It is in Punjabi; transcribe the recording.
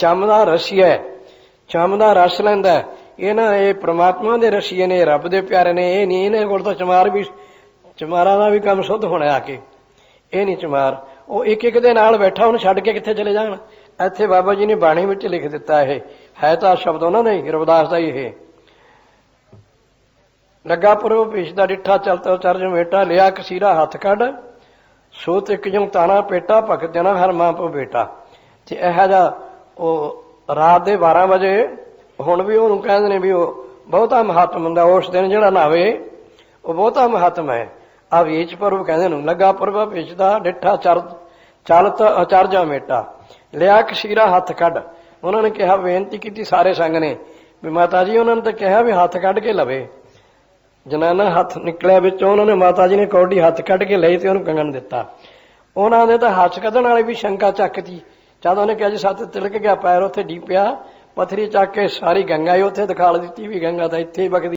ਚਮ ਦਾ ਰਸੀ ਹੈ। ਚੰਮ ਦਾ ਰਸ ਲੈਂਦਾ ਹੈ। ਇਹ ਨਾ ਇਹ ਪ੍ਰਮਾਤਮਾ ਦੇ ਰਸੀਏ ਨੇ, ਰੱਬ ਦੇ ਪਿਆਰੇ ਨੇ। ਇਹ ਨਹੀਂ ਇਹਨਾਂ ਕੋਲ ਤਾਂ ਚਮਾਰ ਵੀ, ਚਮਾਰਾਂ ਦਾ ਵੀ ਕੰਮ ਸੁੱਧ ਹੋਣਾ ਆ ਕੇ। ਇਹ ਨਹੀਂ ਚਮਾਰ। ਉਹ ਇੱਕ ਇੱਕ ਦੇ ਨਾਲ ਬੈਠਾ, ਉਹਨੂੰ ਛੱਡ ਕੇ ਕਿੱਥੇ ਚਲੇ ਜਾਣ? ਇੱਥੇ ਬਾਬਾ ਜੀ ਨੇ ਬਾਣੀ ਵਿੱਚ ਲਿਖ ਦਿੱਤਾ ਇਹ। ਹੈ ਤਾਂ ਸ਼ਬਦ ਉਹਨਾਂ ਨੇ ਹੀ, ਰਵਿਦਾਸ ਦਾ ਹੀ ਇਹ। ਲੱਗਾ ਪਰੋ ਭੀਸ਼ ਦਾ ਡਿੱਠਾ ਚਲਤਾ ਚਰਜ ਮੇਟਾ ਲਿਆ ਕਸੀਰਾ, ਹੱਥ ਕੱਢ। ਸੋ ਤੇ ਕਿਉਂ ਤਾਣਾ, ਪੇਟਾ, ਭਗਤ ਜਨਾ ਹਰ ਮਾਂ ਪੋ ਬੇਟਾ। ਤੇ ਇਹੋ ਜਿਹਾ ਉਹ ਰਾਤ ਦੇ 12 ਵਜੇ, ਹੁਣ ਵੀ ਉਹਨੂੰ ਕਹਿੰਦੇ ਨੇ ਵੀ ਉਹ ਬਹੁਤਾ ਮਹੱਤਮ ਹੁੰਦਾ, ਉਸ ਦਿਨ ਜਿਹੜਾ ਨਾਵੇ ਉਹ ਬਹੁਤਾ ਮਹੱਤਮ ਹੈ। ਆ ਵੇਚ ਪਰਵ ਕਹਿੰਦੇ ਨੂੰ, ਲੱਗਾ ਪਰਵਾ ਵੇਚਦਾ ਡਿੱਠਾ ਚਰ, ਚਲਤ ਅਚਰਜਾ ਮੇਟਾ। ਲਿਆ ਕਸੀਰਾ ਹੱਥ ਕੱਢ। ਉਹਨਾਂ ਨੇ ਕਿਹਾ, ਬੇਨਤੀ ਕੀਤੀ ਸਾਰੇ ਸੰਗ ਨੇ, ਵੀ ਮਾਤਾ ਜੀ, ਉਹਨਾਂ ਨੇ ਤਾਂ ਕਿਹਾ ਵੀ ਹੱਥ ਕੱਢ ਕੇ ਲਵੇ। ਜਨਾਨਾ ਹੱਥ ਨਿਕਲਿਆ ਵਿੱਚੋਂ, ਉਹਨਾਂ ਨੇ ਮਾਤਾ ਜੀ ਨੇ ਕੌਡੀ ਹੱਥ ਕੱਢ ਕੇ ਲਈ ਤੇ ਉਹਨੂੰ ਕੰਗਣ ਦਿੱਤਾ। ਉਹਨਾਂ ਨੇ ਤਾਂ ਹੱਥ ਕੱਢਣ ਵਾਲੇ ਵੀ ਸ਼ੰਕਾ ਚੱਕਤੀ। ਜਦ ਉਹਨੇ ਕਿਹਾ ਜੀ ਸੱਤ ਤਿਲਕ ਗਿਆ, ਪੈਰ ਉੱਥੇ ਡੀਪਿਆ, ਪਥਰੀ ਚੱਕ ਕੇ ਸਾਰੀ ਗੰਗਾ ਹੀ ਉੱਥੇ ਦਿਖਾਲ ਦਿੱਤੀ ਵੀ ਗੰਗਾ ਤਾਂ ਇੱਥੇ ਹੀ ਵਗਦੀ।